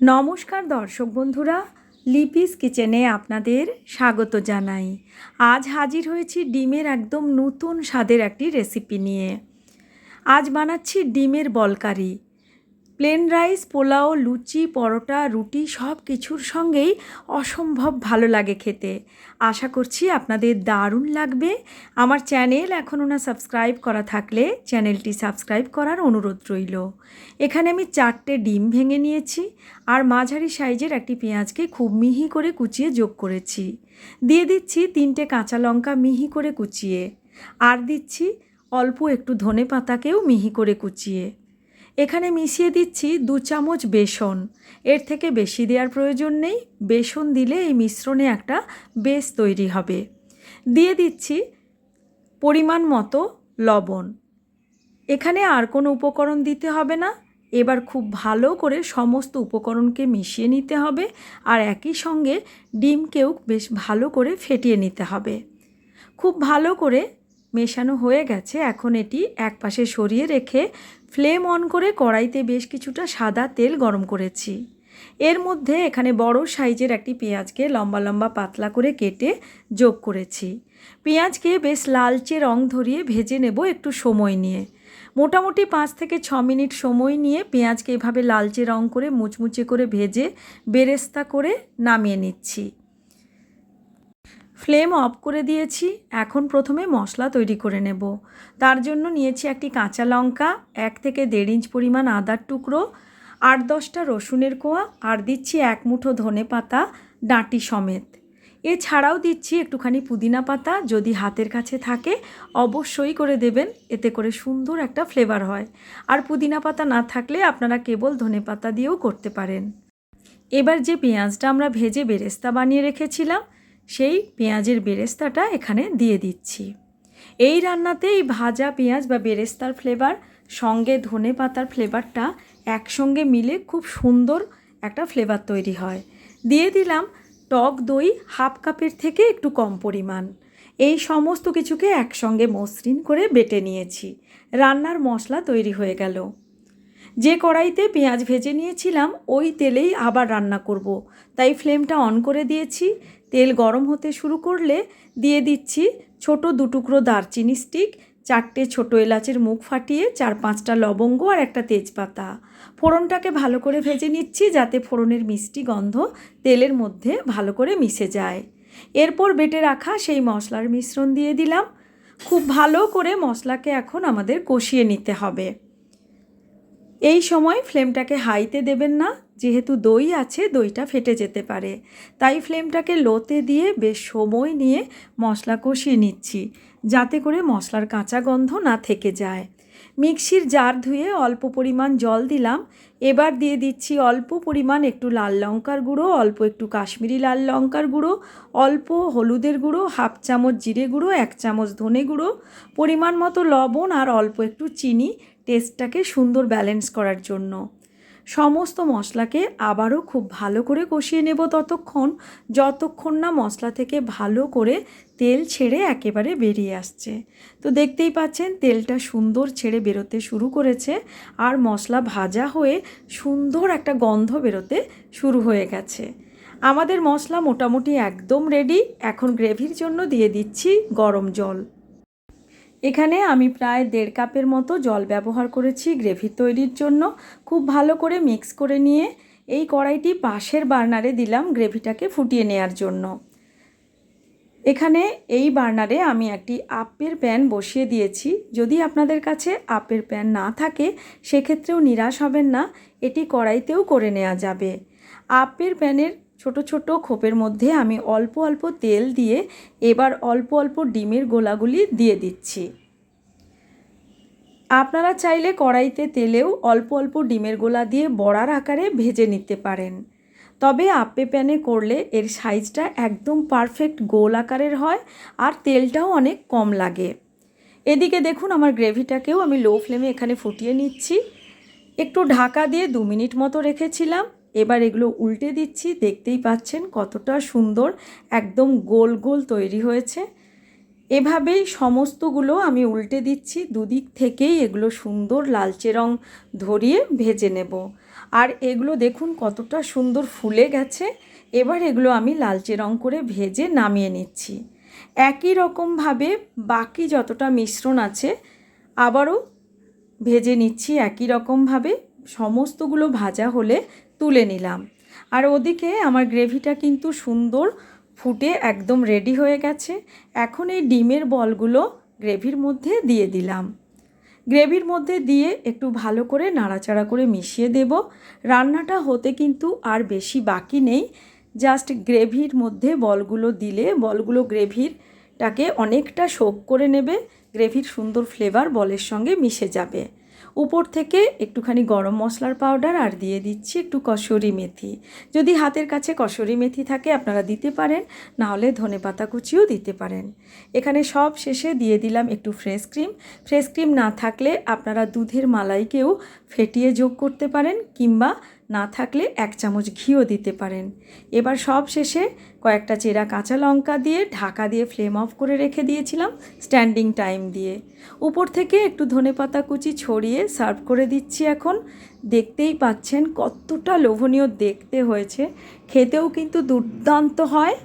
নমস্কার দর্শক বন্ধুরা, লিপিস কিচেনে আপনাদের স্বাগত জানাই। আজ হাজির হয়েছি ডিমের একদম নতুন স্বাদের একটি রেসিপি নিয়ে। আজ বানাচ্ছি ডিমের বলকারি। প্লেন রাইস, পোলাও, লুচি, পরোটা, রুটি সব কিছুর সঙ্গেই অসম্ভব ভালো লাগে খেতে। আশা করছি আপনাদের দারুণ লাগবে। আমার চ্যানেল এখনও না সাবস্ক্রাইব করা থাকলে চ্যানেলটি সাবস্ক্রাইব করার অনুরোধ রইল। এখানে আমি চারটে ডিম ভেঙে নিয়েছি আর মাঝারি সাইজের একটি পেঁয়াজকে খুব মিহি করে কুচিয়ে যোগ করেছি। দিয়ে দিচ্ছি তিনটে কাঁচা লঙ্কা মিহি করে কুচিয়ে। আর দিচ্ছি অল্প একটু ধনে পাতাকেও মিহি করে কুচিয়ে। এখানে মিশিয়ে দিচ্ছি দু চামচ বেসন। এর থেকে বেশি দেওয়ার প্রয়োজন নেই। বেসন দিলে এই মিশ্রণে একটা বেস তৈরি হবে। দিয়ে দিচ্ছি পরিমাণ মতো লবণ। এখানে আর কোনো উপকরণ দিতে হবে না। এবার খুব ভালো করে সমস্ত উপকরণকে মিশিয়ে নিতে হবে আর একই সঙ্গে ডিমকেও বেশ ভালো করে ফেটিয়ে নিতে হবে। খুব ভালো করে মেশানো হয়ে গেছে। এখন এটি একপাশে সরিয়ে রেখে ফ্লেম অন করে কড়াইতে বেশ কিছুটা সাদা তেল গরম করেছি। এর মধ্যে এখানে বড় সাইজের একটি পেঁয়াজকে লম্বা লম্বা পাতলা করে কেটে যোগ করেছি। পেঁয়াজকে বেশ লালচে রং ধরিয়ে ভেজে নেব একটু সময় নিয়ে। মোটামুটি পাঁচ থেকে ছ মিনিট সময় নিয়ে পেঁয়াজকে এভাবে লালচে রং করে মুচমুচে করে ভেজে বেরেস্তা করে নামিয়ে নিচ্ছি। ফ্লেম অফ করে দিয়েছি। এখন প্রথমে মশলা তৈরি করে নেব। তার জন্য নিয়েছি একটি কাঁচা লঙ্কা, এক থেকে দেড় ইঞ্চ পরিমাণ আদার টুকরো, আট দশটা রসুনের কোয়া, আর দিচ্ছি এক মুঠো ধনে পাতা ডাঁটি সমেত। এছাড়াও দিচ্ছি একটুখানি পুদিনা পাতা, যদি হাতের কাছে থাকে, অবশ্যই করে দেবেন, এতে করে সুন্দর একটা ফ্লেভার হয়। আর পুদিনা পাতা না থাকলে আপনারা কেবল ধনে পাতা দিয়েও করতে পারেন। এবার যে পেঁয়াজটা আমরা ভেজে বেরেস্তা বানিয়ে রেখেছিলাম সেই পেঁয়াজের বেরেস্তাটা এখানে দিয়ে দিচ্ছি। এই রান্নাতে এই ভাজা পেঁয়াজ বা বেরেস্তার ফ্লেভার সঙ্গে ধনে পাতার ফ্লেভারটা একসঙ্গে মিলে খুব সুন্দর একটা ফ্লেভার তৈরি হয়। দিয়ে দিলাম টক দই হাফ কাপের থেকে একটু কম পরিমাণ। এই সমস্ত কিছুকে একসঙ্গে মসৃণ করে বেটে নিয়েছি। রান্নার মশলা তৈরি হয়ে গেল। যে কড়াইতে পেঁয়াজ ভেজে নিয়েছিলাম, ওই তেলেই আবার রান্না করব। তাই ফ্লেমটা অন করে দিয়েছি। তেল গরম হতে শুরু করলে দিয়ে দিচ্ছি ছোট দুটুকরো দারচিনি স্টিক, চারটে ছোটো এলাচের মুখ ফাটিয়ে চার পাঁচটা লবঙ্গ আর একটা তেজপাতা। ফোড়নটাকে ভালো করে ভেজে নিচ্ছি যাতে ফোড়নের মিষ্টি গন্ধ তেলের মধ্যে ভালো করে মিশে যায়। এরপর বেটে রাখা সেই মশলার মিশ্রণ দিয়ে দিলাম। খুব ভালো করে মশলাকে এখন আমাদের কষিয়ে নিতে হবে। এই সময় ফ্লেমটাকে হাইতে দেবেন না, যেহেতু দই আছে, দইটা ফেটে যেতে পারে। তাই ফ্লেমটাকে লোতে দিয়ে বেশ সময় নিয়ে মশলা কষিয়ে নিচ্ছি, যাতে করে মশলার কাঁচা গন্ধ না থেকে যায়। মিক্সির জার ধুয়ে অল্প পরিমাণ জল দিলাম। এবার দিয়ে দিচ্ছি অল্প পরিমাণ একটু লাল লঙ্কার গুঁড়ো, অল্প একটু কাশ্মীরি লাল লঙ্কার গুঁড়ো, অল্প হলুদের গুঁড়ো, হাফ চামচ জিরে গুঁড়ো, এক চামচ ধনে গুঁড়ো, পরিমাণ মতো লবণ আর অল্প একটু চিনি টেস্টটাকে সুন্দর ব্যালেন্স করার জন্য। সমস্ত মশলাকে আবারও খুব ভালো করে কষিয়ে নেব ততক্ষণ, যতক্ষণ না মশলা থেকে ভালো করে তেল ছেড়ে একেবারে বেরিয়ে আসছে। তো দেখতেই পাচ্ছেন, তেলটা সুন্দর ছেড়ে বেরোতে শুরু করেছে আর মশলা ভাজা হয়ে সুন্দর একটা গন্ধ বেরোতে শুরু হয়ে গেছে। আমাদের মশলা মোটামুটি একদম রেডি এখন গ্রেভির জন্য দিয়ে দিচ্ছি গরম জল। এখানে আমি প্রায় দেড় কাপের মতো জল ব্যবহার করেছি গ্রেভি তৈরির জন্য। খুব ভালো করে মিক্স করে নিয়ে এই কড়াইটি পাশের বার্নারে দিলাম গ্রেভিটাকে ফুটিয়ে নেওয়ার জন্য। এখানে এই বার্নারে আমি একটি আপের প্যান বসিয়ে দিয়েছি। যদি আপনাদের কাছে আপের প্যান না থাকে, সেক্ষেত্রেও নিরাশ হবেন না, এটি কড়াইতেও করে নেওয়া যাবে। আপের প্যানের ছোট ছোট খোপের মধ্যে আমি অল্প অল্প তেল দিয়ে এবার অল্প অল্প ডিমের গোলাগুলি দিয়ে দিচ্ছি। আপনারা চাইলে কড়াইতে তেলেও অল্প অল্প ডিমের গোলা দিয়ে বড়ার আকারে ভেজে নিতে পারেন। তবে আপে প্যানে করলে এর সাইজটা একদম পারফেক্ট গোল আকারের হয় আর তেলটাও অনেক কম লাগে। এদিকে দেখুন আমার গ্রেভিটাকেও আমি লো ফ্লেমে এখানে ফুটিয়ে নিচ্ছি। একটু ঢাকা দিয়ে দু মিনিট মতো রেখেছিলাম। এবার এগুলো উল্টে দিচ্ছি, দেখতেই পাচ্ছেন কতটা সুন্দর একদম গোল গোল তৈরি হয়েছে। এভাবেই সমস্তগুলো আমি উল্টে দিচ্ছি, দুদিক থেকেই এগুলো সুন্দর লালচে রং ধরিয়ে ভেজে নেব। আর এগুলো দেখুন কতটা সুন্দর ফুলে গেছে, এবার এগুলো আমি লালচে রং করে ভেজে নামিয়ে নিচ্ছি। একই রকমভাবে বাকি যতটা মিশ্রণ আছে, আবারও ভেজে নিচ্ছি একই রকমভাবে। সমস্তগুলো ভাজা হলে তুলে নিলাম। আর ওদিকে আমার গ্রেভিটা কিন্তু সুন্দর ফুটে একদম রেডি হয়ে গেছে। এখন এই ডিমের বলগুলো গ্রেভির মধ্যে দিয়ে দিলাম। গ্রেভির মধ্যে দিয়ে একটু ভালো করে নাড়াচাড়া করে মিশিয়ে দেব। রান্নাটা হতে কিন্তু আর বেশি বাকি নেই। জাস্ট গ্রেভির মধ্যে বলগুলো দিলে বলগুলো গ্রেভিরটাকে অনেকটা শোক করে নেবে। গ্রেভির সুন্দর ফ্লেভার বলের সঙ্গে মিশে যাবে। উপর থেকে একটুখানি গরম মশলার পাউডার আর দিয়ে দিচ্ছি একটু কসরি মেথি। যদি হাতের কাছে কসরি মেথি থাকে আপনারা দিতে পারেন, নাহলে ধনে পাতা কুচিও দিতে পারেন। এখানে সব শেষে দিয়ে দিলাম একটু ফ্রেশ ক্রিম ফ্রেশ ক্রিম না থাকলে আপনারা দুধের মালাইকেও ফেটিয়ে যোগ করতে পারেন কিংবা না থাকলে এক চামচ ঘিও দিতে পারেন। এবার সব শেষে কয়েকটা চেরা কাঁচা লঙ্কা দিয়ে ঢাকা দিয়ে ফ্লেম অফ করে রেখে দিয়েছিলাম স্ট্যান্ডিং টাইম দিয়ে। উপর থেকে একটু ধনেপাতা কুচি ছড়িয়ে সার্ভ করে দিচ্ছি এখন। দেখতেই পাচ্ছেন কতটা লোভনীয় দেখতে হয়েছে। খেতেও কিন্তু দুর্দান্ত হয়।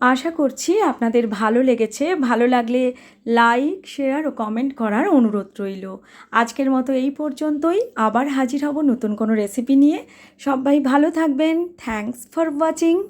আশা করছি আপনাদের ভালো লেগেছে। ভালো লাগলে লাইক শেয়ার ও কমেন্ট করার অনুরোধ রইল। আজকের মতো এই পর্যন্তই। আবার হাজির হব নতুন কোনো রেসিপি নিয়ে। সবাই ভালো থাকবেন। Thanks for watching